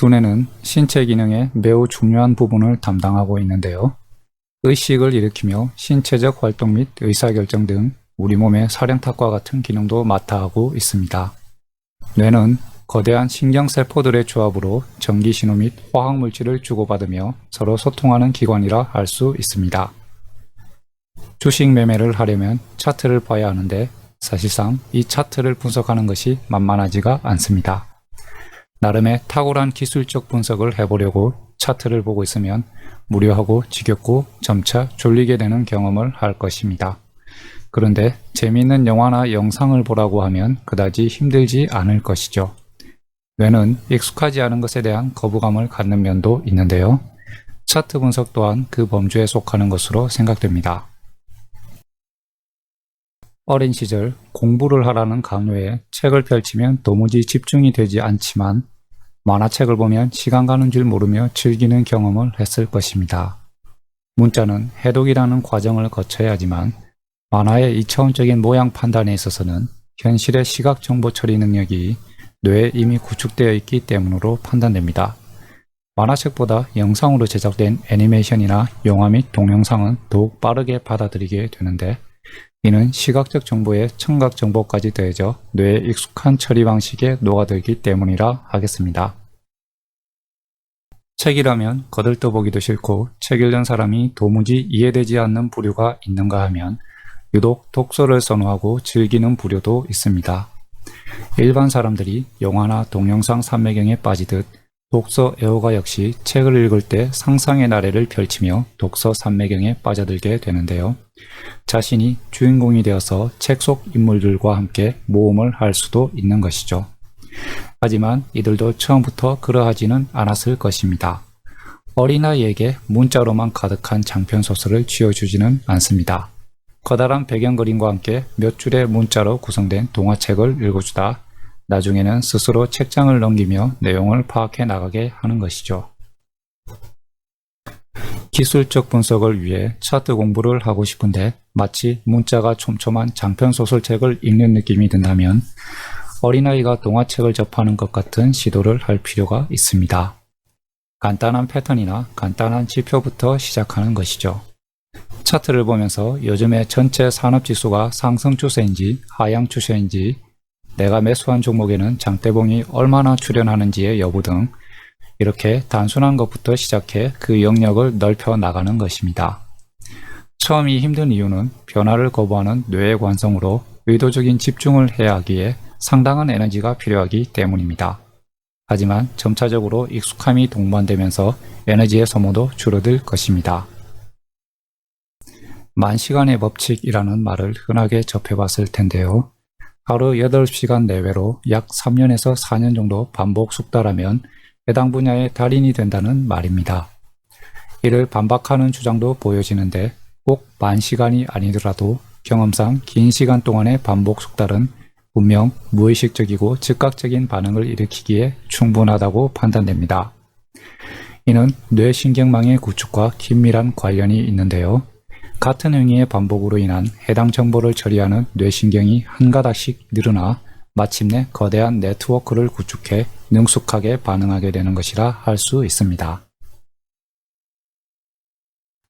두뇌는 신체 기능의 매우 중요한 부분을 담당하고 있는데요. 의식을 일으키며 신체적 활동 및 의사결정 등 우리 몸의 사령탑과 같은 기능도 맡아 하고 있습니다. 뇌는 거대한 신경세포들의 조합으로 전기신호 및 화학물질을 주고받으며 서로 소통하는 기관이라 할수 있습니다. 주식 매매를 하려면 차트를 봐야 하는데 사실상 이 차트를 분석하는 것이 만만하지가 않습니다. 나름의 탁월한 기술적 분석을 해보려고 차트를 보고 있으면 무료하고 지겹고 점차 졸리게 되는 경험을 할 것입니다. 그런데 재미있는 영화나 영상을 보라고 하면 그다지 힘들지 않을 것이죠. 뇌는 익숙하지 않은 것에 대한 거부감을 갖는 면도 있는데요. 차트 분석 또한 그 범주에 속하는 것으로 생각됩니다. 어린 시절 공부를 하라는 강요에 책을 펼치면 도무지 집중이 되지 않지만 만화책을 보면 시간 가는 줄 모르며 즐기는 경험을 했을 것입니다. 문자는 해독이라는 과정을 거쳐야 하지만 만화의 이차원적인 모양 판단에 있어서는 현실의 시각 정보 처리 능력이 뇌에 이미 구축되어 있기 때문으로 판단됩니다. 만화책보다 영상으로 제작된 애니메이션이나 영화 및 동영상은 더욱 빠르게 받아들이게 되는데 이는 시각적 정보에 청각 정보까지 더해져 뇌에 익숙한 처리 방식에 녹아들기 때문이라 하겠습니다. 책이라면 거들떠보기도 싫고 책 읽는 사람이 도무지 이해되지 않는 부류가 있는가 하면 유독 독서를 선호하고 즐기는 부류도 있습니다. 일반 사람들이 영화나 동영상 산매경에 빠지듯 독서 애호가 역시 책을 읽을 때 상상의 나래를 펼치며 독서 산매경에 빠져들게 되는데요. 자신이 주인공이 되어서 책 속 인물들과 함께 모험을 할 수도 있는 것이죠. 하지만 이들도 처음부터 그러하지는 않았을 것입니다. 어린아이에게 문자로만 가득한 장편 소설을 쥐어주지는 않습니다. 커다란 배경 그림과 함께 몇 줄의 문자로 구성된 동화책을 읽어주다 나중에는 스스로 책장을 넘기며 내용을 파악해 나가게 하는 것이죠. 기술적 분석을 위해 차트 공부를 하고 싶은데 마치 문자가 촘촘한 장편 소설책을 읽는 느낌이 든다면 어린아이가 동화책을 접하는 것 같은 시도를 할 필요가 있습니다. 간단한 패턴이나 간단한 지표부터 시작하는 것이죠. 차트를 보면서 요즘의 전체 산업 지수가 상승 추세인지 하향 추세인지 내가 매수한 종목에는 장대봉이 얼마나 출현하는지의 여부 등 이렇게 단순한 것부터 시작해 그 영역을 넓혀 나가는 것입니다. 처음이 힘든 이유는 변화를 거부하는 뇌의 관성으로 의도적인 집중을 해야 하기에 상당한 에너지가 필요하기 때문입니다. 하지만 점차적으로 익숙함이 동반되면서 에너지의 소모도 줄어들 것입니다. 만시간의 법칙이라는 말을 흔하게 접해봤을 텐데요. 하루 8시간 내외로 약 3년에서 4년 정도 반복 숙달하면 해당 분야의 달인이 된다는 말입니다. 이를 반박하는 주장도 보여지는데 꼭 만 시간이 아니더라도 경험상 긴 시간 동안의 반복 숙달은 분명 무의식적이고 즉각적인 반응을 일으키기에 충분하다고 판단됩니다. 이는 뇌신경망의 구축과 긴밀한 관련이 있는데요. 같은 행위의 반복으로 인한 해당 정보를 처리하는 뇌신경이 한 가닥씩 늘어나 마침내 거대한 네트워크를 구축해 능숙하게 반응하게 되는 것이라 할 수 있습니다.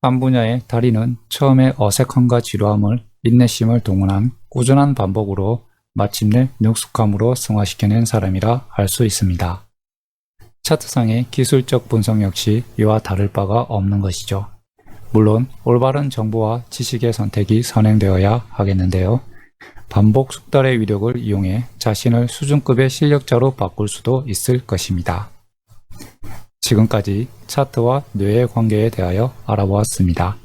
한 분야의 달인은 처음에 어색함과 지루함을 인내심을 동원한 꾸준한 반복으로 마침내 능숙함으로 승화시켜낸 사람이라 할 수 있습니다. 차트상의 기술적 분석 역시 이와 다를 바가 없는 것이죠. 물론 올바른 정보와 지식의 선택이 선행되어야 하겠는데요. 반복 숙달의 위력을 이용해 자신을 수준급의 실력자로 바꿀 수도 있을 것입니다. 지금까지 차트와 뇌의 관계에 대하여 알아보았습니다.